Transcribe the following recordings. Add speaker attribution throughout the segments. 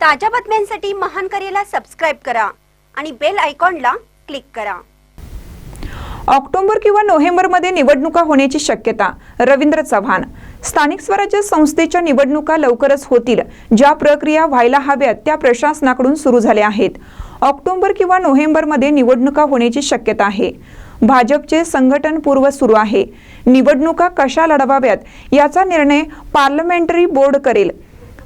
Speaker 1: ताज्या बातम्यांसाठी महान करेला सबस्क्राईब करा आणि बेल आयकॉनला क्लिक करा.
Speaker 2: ऑक्टोबर किंवा नोव्हेंबरमध्ये निवडणुका होण्याची शक्यता रवींद्र चव्हाण. स्थानिक स्वराज्य संस्थेच्या निवडणुका लवकरच होतील ज्या प्रक्रिया व्हायला हव्यात त्या प्रशासनाकडून सुरू झाल्या आहेत. ऑक्टोबर किंवा नोव्हेंबरमध्ये निवडणुका होण्याची शक्यता आहे. भाजपचे संघटन पूर्व सुरू आहे. निवडणुका कशा लढवाव्यात याचा निर्णय पार्लमेंटरी बोर्ड करेल.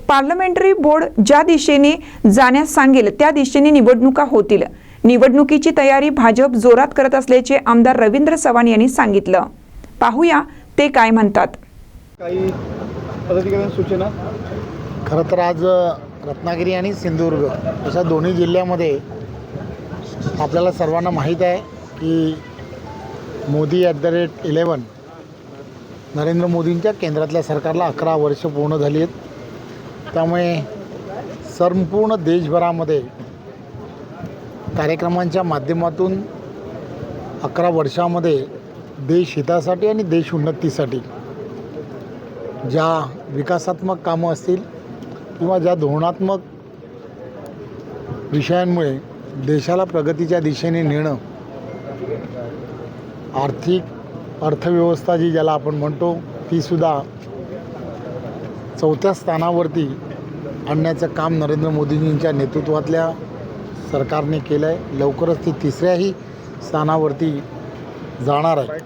Speaker 2: पार्लमेंटरी बोर्ड ज्या दिशेने जाण्यास सांगेल त्या दिशेने निवडणुका होतील. निवडणुकीची तयारी भाजप जोरात करत असल्याचे आमदार रवींद्र चव्हाण यांनी सांगितलं. पाहूया ते काय म्हणतात.
Speaker 3: काही सूचना?
Speaker 4: खरं तर आज रत्नागिरी आणि सिंधुदुर्ग अशा दोन्ही जिल्ह्यामध्ये आपल्याला सर्वांना माहीत आहे की Modi at the rate eleven Narendra मोदींच्या केंद्रातल्या सरकारला अकरा वर्ष पूर्ण झाली आहेत. त्यामुळे संपूर्ण देशभरामध्ये कार्यक्रमांच्या माध्यमातून अकरा वर्षामध्ये देश हितासाठी आणि देश उन्नतीसाठी ज्या विकासात्मक कामं असतील किंवा ज्या धोरणात्मक विषयांमुळे देशाला प्रगतीच्या दिशेने नेणं आर्थिक अर्थव्यवस्था जी ज्याला आपण म्हणतो तीसुद्धा चौथ्या स्थानावरती आणण्याचं काम नरेंद्र मोदीजींच्या नेतृत्वातल्या सरकारने केलं आहे लवकरच ती तिसऱ्याही स्थानावरती जाणार आहे.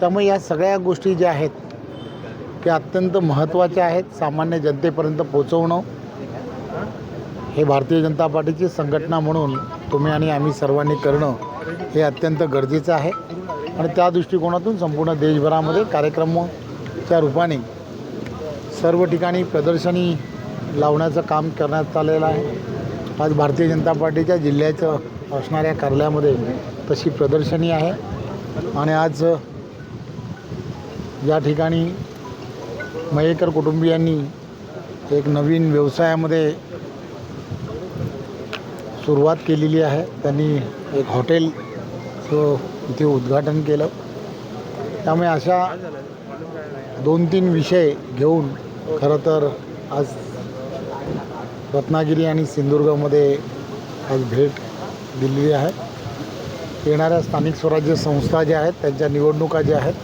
Speaker 4: त्यामुळे या सगळ्या गोष्टी ज्या आहेत त्या अत्यंत महत्त्वाच्या आहेत. सामान्य जनतेपर्यंत पोचवणं हे भारतीय जनता पार्टीची संघटना म्हणून तुम्ही आणि आम्ही सर्वांनी करणं हे अत्यंत गरजेचं आहे. आणि त्या दृष्टिकोनातून संपूर्ण देशभरामध्ये कार्यक्रमाच्या रूपाने सर्व ठिकाणी प्रदर्शनी लावण्याचं काम करण्यात आलेलं आहे. आज भारतीय जनता पार्टीच्या जिल्ह्याचं असणाऱ्या कार्यालयामध्ये तशी प्रदर्शनी आहे. आणि आज या ठिकाणी मयेकर कुटुंबियांनी एक नवीन व्यवसायामध्ये सुरुवात केलेली आहे. त्यांनी एक हॉटेलचं इथे उद्घाटन केलं. त्यामुळे अशा दोन तीन विषय घेऊन खरं तर आज रत्नागिरी आणि सिंधुदुर्गमध्ये आज भेट दिलेली आहे. येणाऱ्या स्थानिक स्वराज्य संस्था ज्या आहेत त्यांच्या निवडणुका ज्या आहेत